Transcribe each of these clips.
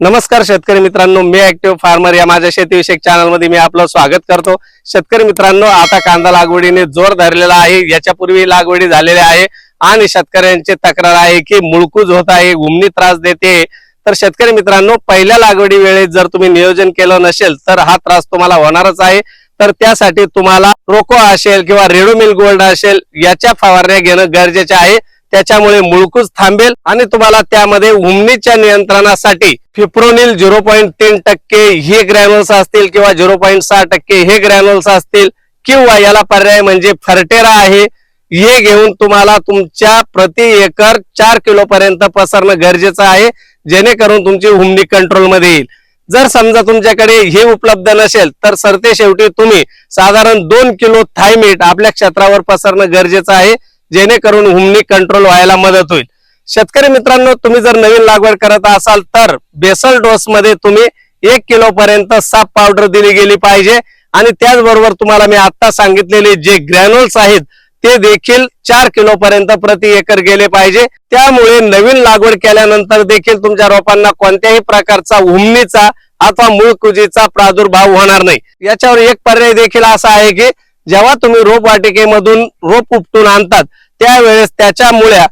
नमस्कार शेतकरी मित्रांनो मी ऍक्टिव्ह फार्मर या माझ्या शेतीविषयक चॅनलमध्ये मी आपलं स्वागत करतो. शेतकरी मित्रांनो आता कांदा लागवडीने जोर धरलेला आहे याच्यापूर्वी लागवडी झालेली आहे आणि शेतकऱ्यांची तक्रार आहे की मुळकूज होत आहे उमनी त्रास देते. तर शेतकरी मित्रांनो पहिल्या लागवडी वेळेत जर तुम्ही नियोजन केलं नसेल तर हा त्रास तुम्हाला होणारच आहे. तर त्यासाठी तुम्हाला रोको असेल किंवा रेडोमिल गोल्ड असेल याच्या फवारण्या घेणं गरजेचे आहे. त्याच्यामुळे मुळकूच थांबेल आणि तुम्हाला त्यामध्ये उमनीच्या नियंत्रणासाठी फिप्रोनिल झिरो पॉईंट तीन टक्के हे ग्रॅन्युल्स असतील किंवा झिरो पॉईंट सहा टक्के हे ग्रॅन्युल्स असतील किंवा याला पर्याय म्हणजे फर्टेरा आहे हे घेऊन तुम्हाला तुमच्या प्रति एकर चार किलो पर्यंत पसरणं गरजेचं आहे जेणेकरून तुमची हुमणी कंट्रोलमध्ये येईल. जर समजा तुमच्याकडे हे उपलब्ध नसेल तर सरते शेवटी तुम्ही साधारण दोन किलो थायमीट आपल्या क्षेत्रावर पसरणं गरजेचं आहे. जेणेकरून हुमणी कंट्रोल व्हायला मदत होईल. शेतकरी मित्रांनो तुम्ही जर नवीन लागवड करत असाल तर बेसल डोस मध्ये तुम्ही एक किलो पर्यंत साप पावडर दिली गेली पाहिजे. आणि त्याचबरोबर तुम्हाला मी आता सांगितलेले जे ग्रॅन्युल्स आहेत ते देखील चार किलो पर्यंत प्रति एकर गेले पाहिजे. त्यामुळे नवीन लागवड केल्यानंतर देखील तुमच्या रोपांना कोणत्याही प्रकारचा उमनीचा अथवा मूळ कुजीचा प्रादुर्भाव होणार नाही. याच्यावर एक पर्याय देखील असा आहे की जेव्हा तुम्ही रोपवाटिकेमधून रोप उपटून आणतात त्यावेळेस त्याच्या मुळ्या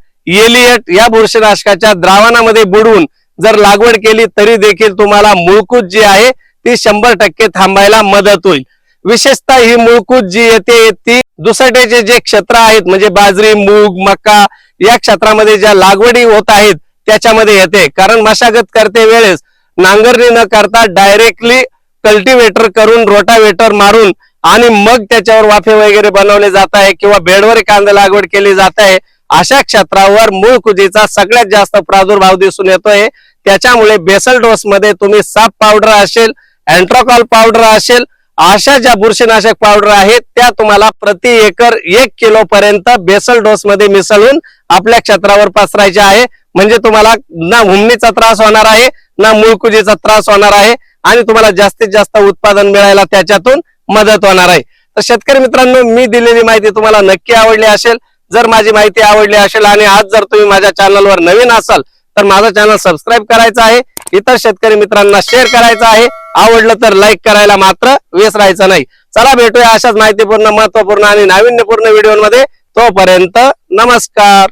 एलियट या बुरशीनाशकाच्या द्रावणामध्ये बुडवून जर लागवड केली तरी देखील तुम्हाला मुळकूज जी आहे ती शंभर टक्के थांबायला मदत होईल. विशेषतः ही मुळकूज जी येते ती दुसऱ्याचे जे क्षेत्र आहेत म्हणजे बाजरी मूग मका या क्षेत्रामध्ये ज्या लागवडी होत आहेत त्याच्यामध्ये येते. कारण मशागत करते वेळेस नांगरणी न करता डायरेक्टली कल्टिवेटर करून रोटावेटर मारून आणि मग त्याच्यावर वाफे वगैरे बनवले जात आहे किंवा बेडवर कांदा लागवड केली जात आहे अशा क्षेत्रावर मूळ कुजीचा सगळ्यात जास्त प्रादुर्भाव दिसून येतोय. त्याच्यामुळे बेसल डोस मध्ये तुम्ही साप पावडर असेल अँट्रोकॉल पावडर असेल अशा ज्या बुरशीनाशक पावडर आहेत त्या तुम्हाला प्रति एकर एक किलो पर्यंत बेसल डोस मध्ये मिसळून आपल्या क्षेत्रावर पसरायचे आहे. म्हणजे तुम्हाला ना हुमणीचा त्रास होणार आहे ना मुळकुजीचा त्रास होणार आहे आणि तुम्हाला जास्तीत जास्त उत्पादन मिळायला त्याच्यातून मदत होणार आहे. तर शेतकरी मित्रांनो मी दिलेली माहिती तुम्हाला नक्की आवडली असेल. जर माझी माहिती आवडली असेल आणि आज जर तुम्ही माझ्या चॅनलवर नवीन असाल तर माझं चॅनल सबस्क्राईब करायचं आहे. इतर शेतकरी मित्रांना शेअर करायचं आहे. आवडलं तर लाईक करायला मात्र विसरायचं नाही. चला भेटूया अशाच माहितीपूर्ण महत्त्वपूर्ण आणि नाविन्यपूर्ण व्हिडिओमध्ये तोपर्यंत नमस्कार.